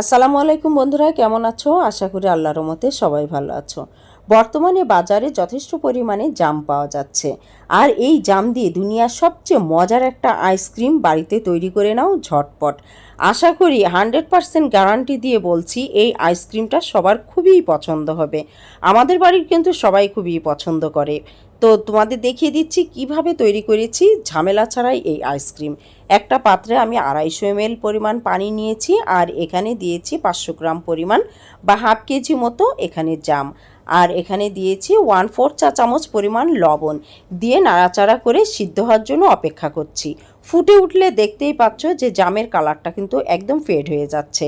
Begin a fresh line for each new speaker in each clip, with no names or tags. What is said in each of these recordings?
আসসালামু আলাইকুম বন্ধুরা, কেমন আছো? আশা করি আল্লাহর মতে সবাই ভালো আছো। বর্তমানে বাজারে যথেষ্ট পরিমাণে জাম পাওয়া যাচ্ছে। আর এই জাম দিয়ে দুনিয়ার সবচেয়ে মজার একটা আইসক্রিম বাড়িতে তৈরি করে নাও ঝটপট। আশা করি হান্ড্রেড পারসেন্ট গ্যারান্টি দিয়ে বলছি, এই আইসক্রিমটা সবার খুবই পছন্দ হবে। আমাদের বাড়ির কিন্তু সবাই খুবই পছন্দ করে। তো তোমাদের দেখিয়ে দিচ্ছি কীভাবে তৈরি করেছি ঝামেলা ছাড়াই এই আইসক্রিম একটা পাত্রে আমি আড়াইশো এমএল পরিমাণ পানি নিয়েছি আর এখানে দিয়েছি পাঁচশো গ্রাম পরিমাণ বা হাফ কেজি মতো এখানে জাম। আর এখানে দিয়েছি ওয়ান ফোর চা চামচ পরিমাণ লবণ। দিয়ে নাড়াচাড়া করে সিদ্ধ হওয়ার জন্য অপেক্ষা করছি। ফুটে উঠলে দেখতেই পাচ্ছ যে জামের কালারটা কিন্তু একদম ফেড হয়ে যাচ্ছে।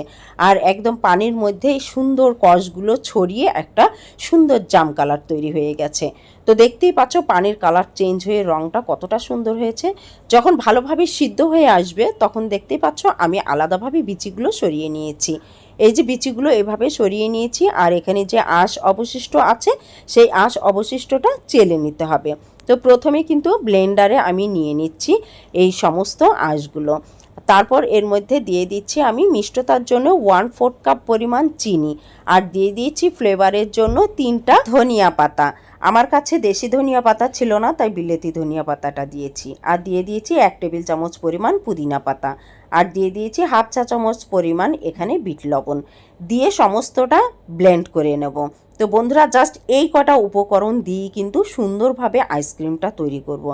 আর একদম পানির মধ্যে সুন্দর কষগুলো ছড়িয়ে একটা সুন্দর জাম কালার তৈরি হয়ে গেছে। তো দেখতেই পাচ্ছ পানির কালার চেঞ্জ হয়ে রঙটা কতটা সুন্দর হয়েছে। যখন ভালোভাবে সিদ্ধ হয়ে আসবে, তখন দেখতেই পাচ্ছ আমি আলাদাভাবে বিচিগুলো সরিয়ে নিয়েছি। এই যে বিচিগুলো এভাবে সরিয়ে নিয়েছি, আর এখানে যে আঁশ অবশিষ্ট আছে, সেই আঁশ অবশিষ্টটা চেলে নিতে হবে। তো প্রথমে কিন্তু ব্লেন্ডারে আমি নিয়ে নিচ্ছি এই সমস্ত আঁশগুলো। তারপর এর মধ্যে দিয়ে দিচ্ছি আমি মিষ্টতার জন্য ওয়ান ফোর্থ কাপ পরিমাণ চিনি। আর দিয়ে দিয়েছি ফ্লেভারের জন্য তিনটা ধনিয়া পাতা। আমার কাছে দেশি ধনিয়া পাতা ছিল না, তাই বিলেতি ধনিয়া পাতাটা দিয়েছি। আর দিয়ে দিয়েছি এক টেবিল চামচ পরিমাণ পুদিনা পাতা। আর দিয়ে দিয়েছি হাফ চা চামচ পরিমাণ এখানে বিট লবণ। দিয়ে সমস্তটা ব্লেন্ড করে নেব। তো বন্ধুরা, জাস্ট এই কটা উপকরণ দিয়ে কিন্তু সুন্দরভাবে আইসক্রিমটা তৈরি করব।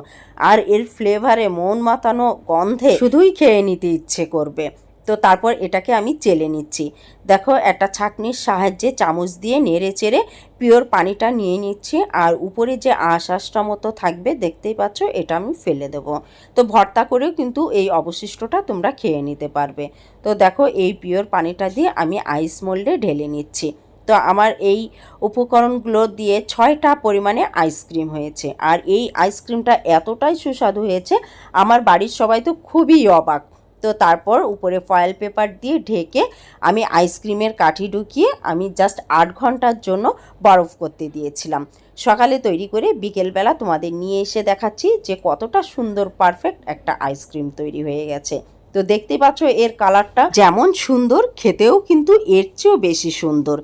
আর এর ফ্লেভারে মন মাতানো গন্ধে শুধুই খেয়ে নিতে ইচ্ছে করবে। তো তারপর এটাকে আমি চেলে নিচ্ছি। দেখো, একটা ছাঁকনির সাহায্যে চামচ দিয়ে নেড়ে চেড়ে পিওর পানিটা নিয়ে নিচ্ছি আর উপরে যে আঁশ আঁশটা মতো থাকবে, দেখতেই পাচ্ছ, এটা আমি ফেলে দেব। তো ভর্তা করেও কিন্তু এই অবশিষ্টটা তোমরা খেয়ে নিতে পারবে। তো দেখো, এই পিওর পানিটা দিয়ে আমি আইস মোল্ডে ঢেলে নিচ্ছি। তো আমার এই উপকরণগুলো দিয়ে ছয়টা পরিমাণে আইসক্রিম হয়েছে। আর এই আইসক্রিমটা এতটাই সুস্বাদু হয়েছে, আমার বাড়ির সবাই তো খুবই অবাক। তো তারপর উপরে ফয়েল পেপার দিয়ে ঢেকে আমি আইসক্রিমের কাঠি ঢুকিয়ে আমি জাস্ট আট ঘণ্টার জন্য বরফ করতে দিয়েছিলাম। সকালে তৈরি করে বিকেলবেলা তোমাদের নিয়ে এসে দেখাচ্ছি যে কতটা সুন্দর পারফেক্ট একটা আইসক্রিম তৈরি হয়ে গেছে। তো দেখতে পাচ্ছ এর কালারটা যেমন সুন্দর, খেতেও কিন্তু এর চেয়েও বেশি সুন্দর।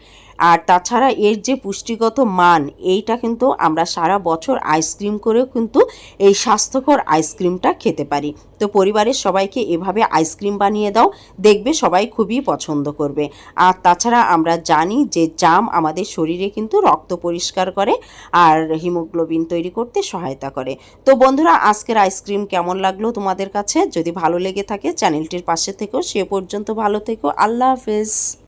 আর তাছাড়া এর যে পুষ্টিগত মান, এইটা কিন্তু আমরা সারা বছর আইসক্রিম করেও কিন্তু এই স্বাস্থ্যকর আইসক্রিমটা খেতে পারি। তো পরিবারের সবাইকে এভাবে আইসক্রিম বানিয়ে দাও, দেখবে সবাই খুবই পছন্দ করবে। আর তাছাড়া আমরা জানি যে জাম আমাদের শরীরে কিন্তু রক্ত পরিষ্কার করে আর হিমোগ্লোবিন তৈরি করতে সহায়তা করে। তো বন্ধুরা, আজকের আইসক্রিম কেমন লাগল তোমাদের কাছে? যদি ভালো লেগে থাকে, চ্যানেলটির পাশে থেকেও সে পর্যন্ত ভালো থেকো। আল্লাহ হাফেজ।